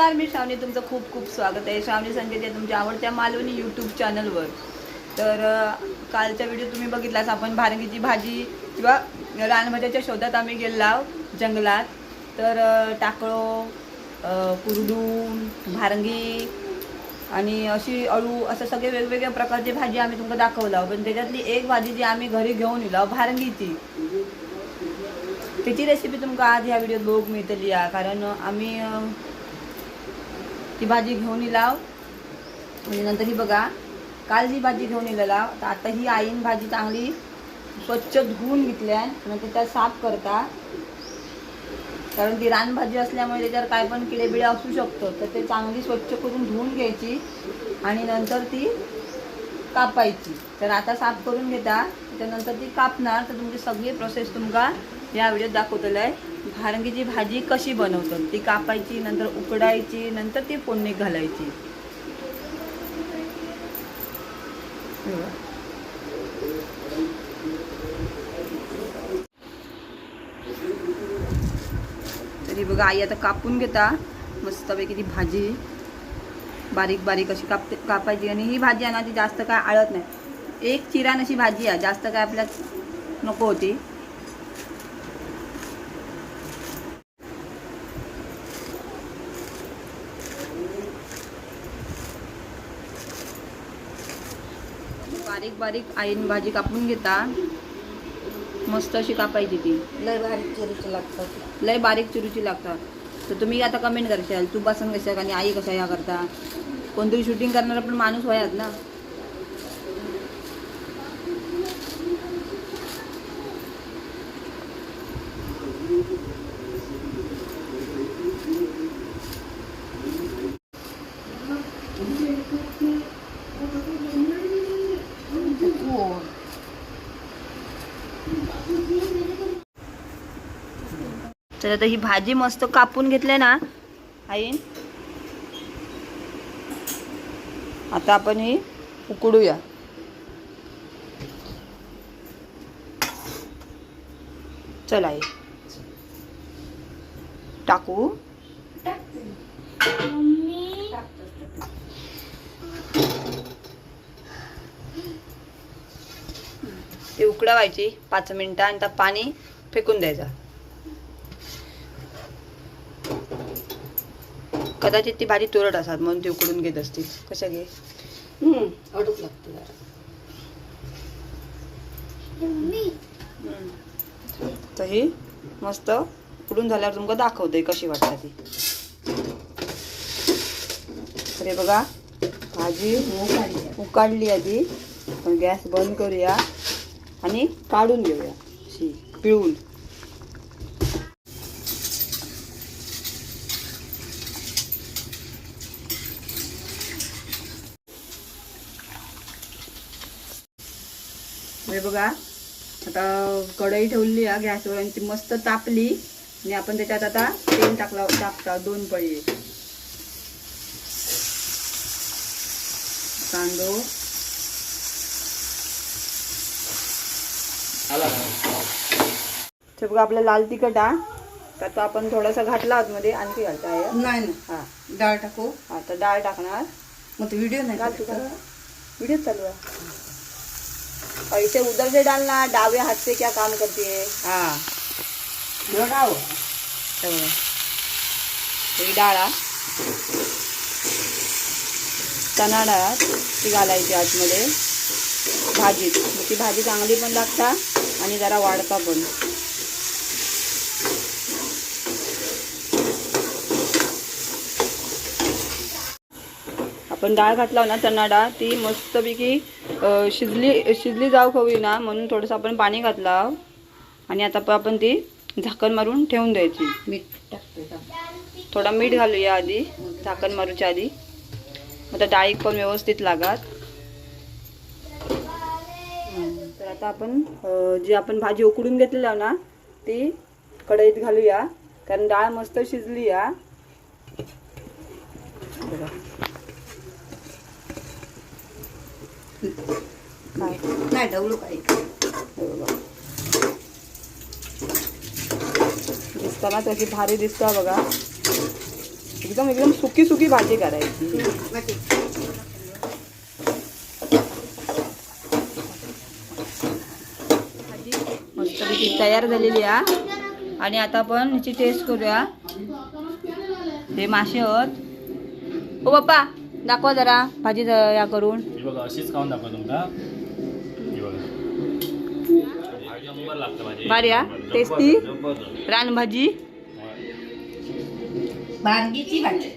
नमस्कार मी श्रावणी. तुमचं खूप खूप स्वागत आहे. श्रावणी संगीत आहे तुमच्या आवडत्या मालवणी यूट्यूब चॅनलवर तर कालच्या व्हिडिओ तुम्ही बघितलाच. आपण भारंगीची भाजी किंवा रानभाज्याच्या शोधात आम्ही गेलो जंगलात. तर टाकळो कुरडू कुरडून भारंगी आणि अशी अळू असं सगळे वेगवेगळ्या प्रकारची भाजी आम्ही तुमका दाखवला पण त्याच्यातली एक भाजी जी आम्ही घरी घेऊन येलो भारंगीची. त्याची रेसिपी तुमका आज ह्या व्हिडिओत बघूक मिळतली या कारण आम्ही ती भाजी घेऊन लाव. म्हणजे नंतर ही बघा काल जी भाजी घेऊन लाव. तर आता ही आईन भाजी चांगली स्वच्छ धुवून घेतल्या नंतर त्या साफ करता. कारण ती रानभाजी असल्यामुळे त्याच्यावर काय पण किडेबिडे असू शकतो. तर ते चांगली स्वच्छ करून धुवून घ्यायची. आणि नंतर ती कापायची. तर आता साफ करून घेता. त्यानंतर ती कापणार तर तुमची सगळी प्रोसेस तुमका या व्हिडिओत दाखवलेलं आहे भारंगीची भाजी कशी बनवतात ती कापायची नंतर उकडायची नंतर ती फोडणी घालायची. तरी बघा आई आता कापून घेता. मस्तपैकी ती भाजी बारीक बारीक अशी काप कापायची. आणि ही भाजी आहे ना ती जास्त काय आळत नाही. एक चिरान अशी भाजी आहे. जास्त काय आपल्यात नको होती. बारीक बारीक आईन भाजी कापून घेता. मस्त अशी कापायची ती. लय बारीक चिरूचे लागतात. लय बारीक चिरूची लागतात. तर तुम्ही आता कमेंट करशाल तू पसंत कशा आणि आई कशा या करता? कोणतरी शूटिंग करणारा पण माणूस होयात ना? तर आता ही भाजी मस्त कापून घेतली ना आई. आता आपण ही उकडूया. चला आई. टाकू. ती उकडावायची पाच मिनिटं आणि त्यात पाणी फेकून द्यायचं. कदाचित ती भाजी तुरट असतात म्हणून ती उकडून घेत असतील. कशा घे? अडूक लागतं जरा. तर ही मस्त उकडून झाल्यावर तुमका दाखवते कशी वाटते ती. तर हे बघा भाजी उकाडली आधी आपण गॅस बंद करूया. आणि काढून घेऊया. अशी पिळून. हे बघा आता कढई ठेवली आहे गॅसवर आणि ती मस्त तापली. आणि आपण त्याच्यात आता तेल टाकला टाकता दोन पळी. कांदो. ते बघा आपला लाल तिखट हा. तर तो आपण थोडासा घातला आतमध्ये आणखी घालता आहे. नाही ना हा. डाळ टाकू. आता डाळ टाकणार. मग तो व्हिडिओ नाही घाल तू टाकायचा. घाल. व्हिडिओ चालू आहे. पैसे उधर से डालना डावे हाथ से क्या काम करती. है. हाँ. तेवढं. ही डाळ हा. चणा डाळ ती घालायची आतमध्ये. भाजीत मग ती भाजी चांगली पण लागता. आणि जरा वाढता पण. आपण डाळ घातला ना चणा डाळ ती मस्तपैकी शिजली शिजली जाऊ हवी ना म्हणून थोडंसं आपण पाणी घातलं. आणि आता पण आपण ती झाकण मारून ठेवून द्यायची. मीठ? थोडा मीठ घालूया आधी झाकण मारूच्या आधी. मग डाळीक पण व्यवस्थित लागत. आता आपण जी आपण भाजी उकडून घेतलेली आहे ना ती कढईत घालूया. कारण डाळ मस्त शिजली या नाही ढवळू काही. दिसताना तशी भारी दिसता बघा. एकदम एकदम सुकी सुकी भाजी करायची भाजी मस्तपैकी तयार झालेली आहे. आणि आता आपण ह्याची टेस्ट करूया. हे मासे आहेत. ओ बाप्पा दाखवा जरा भाजी या करून. ही बघा अशीच खाऊन दाखवा तुमका ही बघा. भाजी नंबर लागतं भाजी भारी हा? टेस्टी? रानभाजी? भांगीची भाजी.